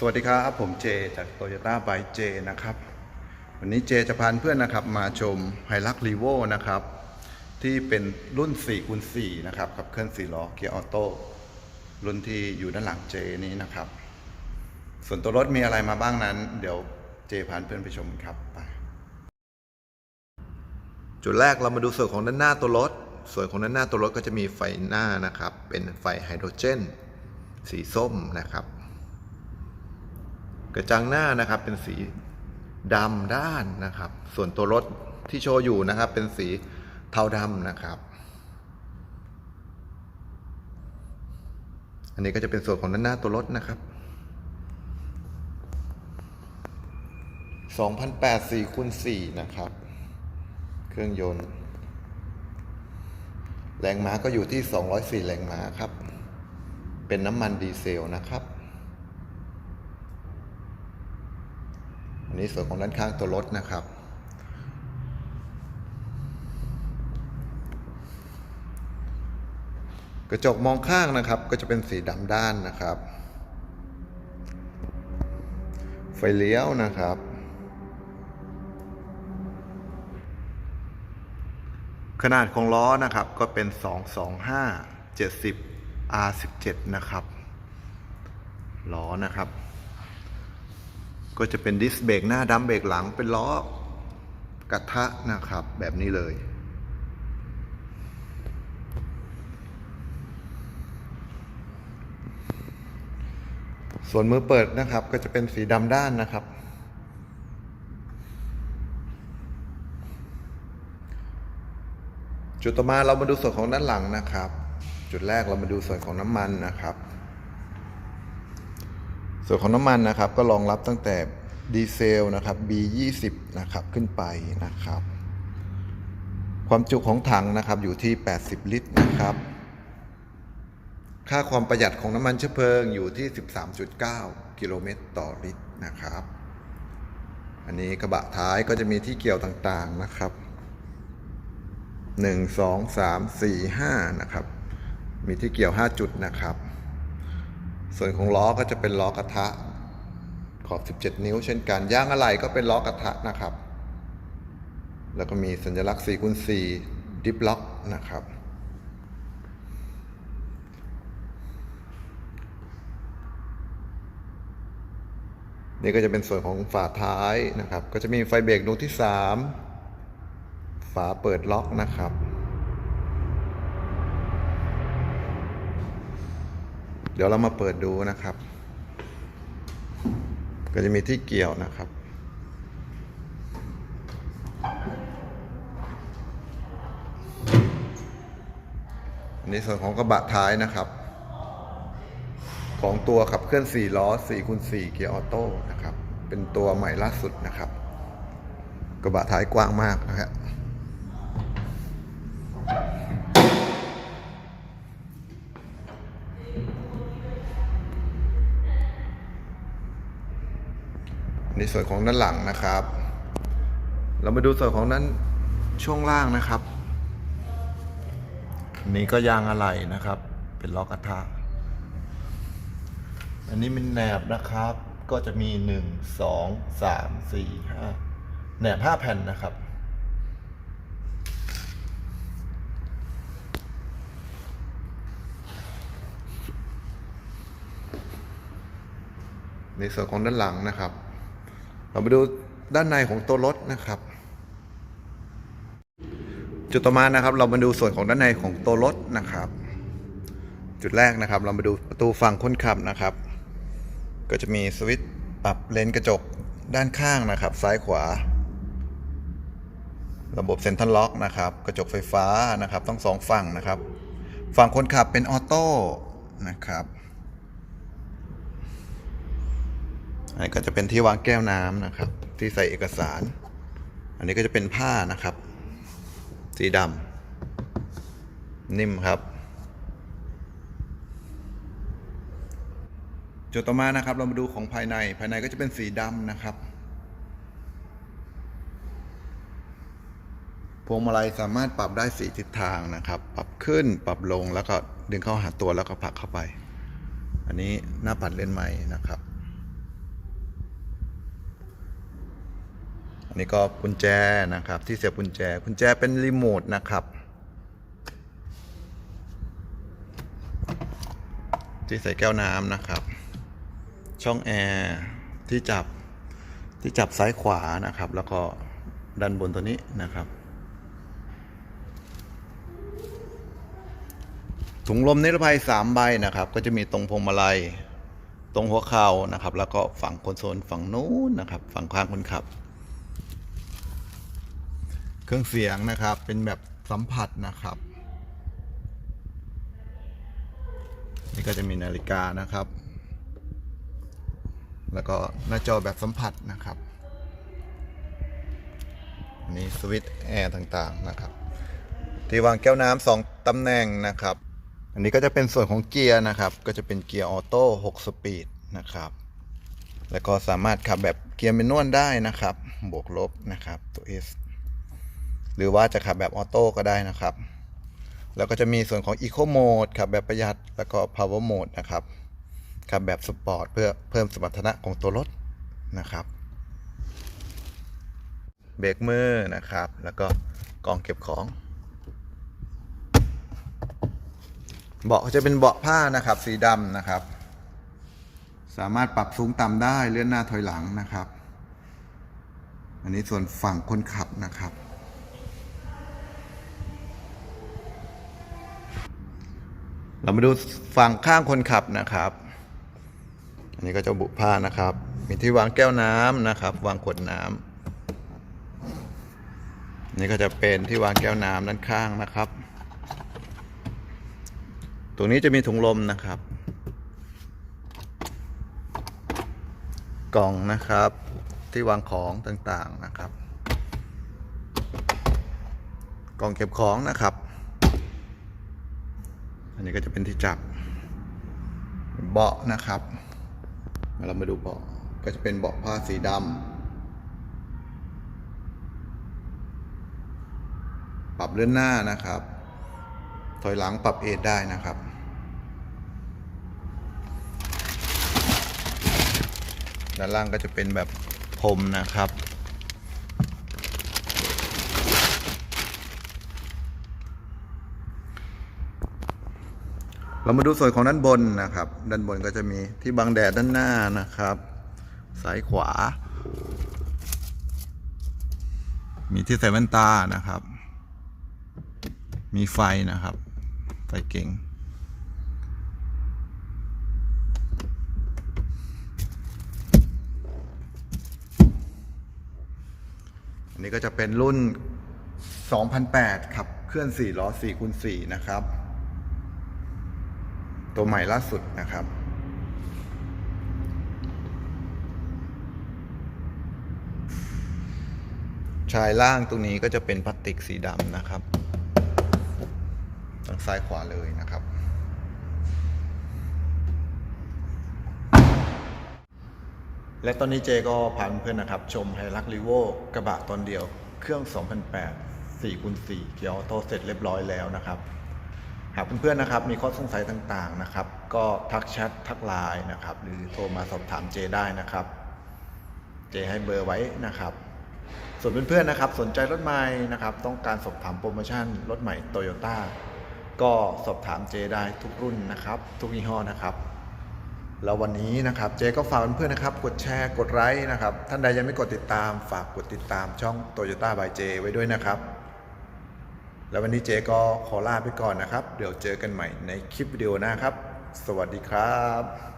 สวัสดีครับผมเจจากโตโยต้าไบเจนะครับ วันนี้เจจะพาเพื่อนนะครับ มาชมไฮลักรีโวนะครับ ที่เป็นรุ่น4คูณ4นะครับกับเคลื่อน4ล้อเกียร์ออโต้รุ่นที่อยู่ด้านหลังเจนี้นะครับ ส่วนตัวรถมีอะไรมาบ้างนั้น เดี๋ยวเจพาเพื่อนไปชมครับไปจุดแรกเรามาดูส่วนของด้านหน้าตัวรถ ส่วนของด้านหน้าตัวรถก็จะมีไฟหน้านะครับ เป็นไฟไฮโดรเจน สีส้มนะครับ กระจังหน้านะครับเป็นสีดำด้านนะครับ ส่วนตัวรถที่โชว์อยู่นะครับ เป็นสีเทาดำนะครับ อันนี้ก็จะเป็นส่วนของด้านหน้าตัวรถนะครับ2008 4คูณ4นะครับ เครื่องยนต์ แรงม้าก็อยู่ที่ 204 แรงม้าครับ เป็นน้ำมันดีเซลนะครับ อั นนี้ส่วนของด้านข้างตัวรถนะครับ กระจกมองข้างนะครับ ก็จะเป็นสีดำด้านนะครับ ไฟเลี้ยวนะครับ ขนาดของล้อนะครับก็เป็น 225 70 R17 นะครับล้อนะครับ ก็จะเป็นดิสเบรกหน้าดัมเบรกหลังเป็นล้อกระทะนะครับ แบบนี้เลย ส่วนมือเปิดนะครับ ก็จะเป็นสีดำด้านนะครับ จุดต่อมาเรามาดูส่วนของด้านหลังนะครับ จุดแรกเรามาดูส่วนของน้ำมันนะครับ ส่วนของน้ำมันนะครับก็รองรับตั้งแต่ดีเซลนะครับ B20 นะครับขึ้นไปนะครับ ความจุของถังนะครับอยู่ที่ 80 ลิตรนะครับ ค่าความประหยัดของน้ำมันเชื้อเพลิงอยู่ที่ 13.9 กิโลเมตรต่อลิตรนะครับ อันนี้กระบะท้ายก็จะมีที่เกี่ยวต่างๆนะครับ 1 2 3 4 5 นะครับ มีที่เกี่ยว 5 จุดนะครับ ส่วนของล้อก็จะเป็นล้อกระทะ ขอบ 17 นิ้ว เช่นกันย่างอะไหล่ก็เป็นล้อกระทะนะครับ แล้วก็มีสัญลักษณ์4คูณ4ดิฟล็อกนะครับ นี่ก็จะเป็นส่วนของฝาท้ายนะครับ ก็จะมีไฟเบรกดวงที่ 3 ฝาเปิดล็อกนะครับ เดี๋ยวเรามาเปิดดูนะครับ ก็จะมีที่เกี่ยวนะครับอันนี้ส่วนของกระบะท้ายนะครับ ของตัวขับเคลื่อน 4 ล้อ4คูณ4เกียร์ออโต้นะครับ เป็นตัวใหม่ล่าสุดนะครับ กระบะท้ายกว้างมากนะครับ ในส่วนของด้านหลังนะครับ เรามาดูส่วนของด้านช่วงล่างนะครับ อันนี้ก็ยางอะไหล่นะครับ เป็นล้อกระทะ อันนี้เป็นแหนบนะครับ ก็จะมีหนึ่งสองสามสี่ห้าแหนบห้าแผ่นนะครับในส่วนของด้านหลังนะครับ เรามาดูด้านในของตัวรถนะครับ จุดต่อมานะครับ เรามาดูส่วนของด้านในของตัวรถนะครับ จุดแรกนะครับ เรามาดูประตูฝั่งคนขับนะครับ ก็จะมีสวิตช์ปรับเลนกระจกด้านข้างนะครับ ซ้ายขวา ระบบเซ็นทรัลล็อกนะครับ กระจกไฟฟ้านะครับทั้งสองฝั่งนะครับ ฝั่งคนขับเป็นออโต้นะครับ อันนี้ก็จะเป็นที่วางแก้วน้ำนะครับ ที่ใส่เอกสาร อันนี้ก็จะเป็นผ้านะครับ สีดำนิ่มครับ จุดต่อมานะครับ เรามาดูของภายในภายในก็จะเป็นสีดำนะครับพวงมาลัยสามารถปรับได้สีทิศทางนะครับ ปรับขึ้นปรับลงแล้วก็ดึงเข้าหาตัวแล้วก็ผลักเข้าไป อันนี้หน้าปัดเล่นใหม่นะครับ นนี้ก็กุญแจนะครับ ที่เสียบกุญแจกุญแจเป็นรีโมทนะครับ ที่ใส่แก้วน้ำนะครับ ช่องแอร์ที่จับที่จับซ้ายขวานะครับ แล้วก็ด้านบนตัวนี้นะครับถุงลมนิรภัย3ใบนะครับ ก็จะมีตรงพวงมาลัย ตรงหัวเข่านะครับ แล้วก็ฝั่งคอนโซลฝั่งนู้นนะครับ ฝั่งข้างคนขับ เครื่องเสียงนะครับ เป็นแบบสัมผัสนะครับ นี่ก็จะมีนาฬิกานะครับ แล้วก็หน้าจอแบบสัมผัสนะครับอันนี้สวิตช์แอร์ต่างๆนะครับ ที่วางแก้วน้ำสองตำแหน่งนะครับ อันนี้ก็จะเป็นส่วนของเกียร์นะครับ ก็จะเป็นเกียร์ออโต้6สปีดนะครับ แล้วก็สามารถขับแบบเกียร์เมนวลได้นะครับ บวกลบนะครับตัว S หรือว่าจะขับแบบออโต้ก็ได้นะครับ แล้วก็จะมีส่วนของ Eco Mode ขับแบบประหยัด แล้วก็ Power Mode นะครับ ขับแบบสปอร์ตเพื่อเพิ่มสมรรถนะของตัวรถนะครับ เบรกมือนะครับ แล้วก็กล่องเก็บของ เบาะจะเป็นเบาะผ้านะครับ สีดำนะครับ สามารถปรับสูงต่ำได้เลื่อนหน้าถอยหลังนะครับ อันนี้ส่วนฝั่งคนขับนะครับ เรามาดูฝั่งข้างคนขับนะครับ อันนี้ก็จะบุผ้านะครับ มีที่วางแก้วน้ำนะครับ วางขวดน้ำอันนี่ก็จะเป็นที่วางแก้วน้ำด้านข้างนะครับ ตรงนี้จะมีถุงลมนะครับ กล่องนะครับ ที่วางของต่างๆนะครับ กล่องเก็บของนะครับ อันนี้ก็จะเป็นที่จับเบาะนะครับ มาเรามาดูเบาะก็จะเป็นเบาะผ้าสีดำปรับเลื่อนหน้านะครับ ถอยหลังปรับเอทได้นะครับด้านล่างก็จะเป็นแบบพรมนะครับ เรามาดูส่วนของด้านบนนะครับ ด้านบนก็จะมีที่บังแดดด้านหน้านะครับซ้ายขวา มีที่ใส่แว่นตานะครับ มีไฟนะครับ ไฟเก่งอันนี้ก็จะเป็นรุ่น 2008ครับเคลื่อน 4 ล้อ4คูณ4นะครับ ตัวใหม่ล่าสุดนะครับ ชายล่างตรงนี้ก็จะเป็นพลาสติกสีดำนะครับทางซ้ายขวาเลยนะครับ และตอนนี้เจก็พาเพื่อนนะครับ ชมไฮรักรีโวกระบะตอนเดียว เครื่อง 2008 4คูณ4เกียร์ออโต้เสร็จเรียบร้อยแล้วนะครับ หากเพื่อนๆนะครับมีข้อสงสัยต่างๆนะครับ ก็ทักแชททักไลน์นะครับ หรือโทรมาสอบถามเจได้นะครับ เจให้เบอร์ไว้นะครับ ส่วนเพื่อนๆนะครับ สนใจรถใหม่นะครับ ต้องการสอบถามโปรโมชั่นรถใหม่โตโยต้าก็สอบถามเจได้ทุกรุ่นนะครับ ทุกยี่ห้อนะครับแล้ววันนี้นะครับเจก็ฝากเพื่อนๆนะครับ กดแชร์กดไลค์นะครับ ท่านใดยังไม่กดติดตาม ฝากกดติดตามช่องโตโยต้าบายเจไว้ด้วยนะครับ แล้ววันนี้เจก็ขอลาไปก่อนนะครับ เดี๋ยวเจอกันใหม่ในคลิปวิดีโอหน้าครับ สวัสดีครับ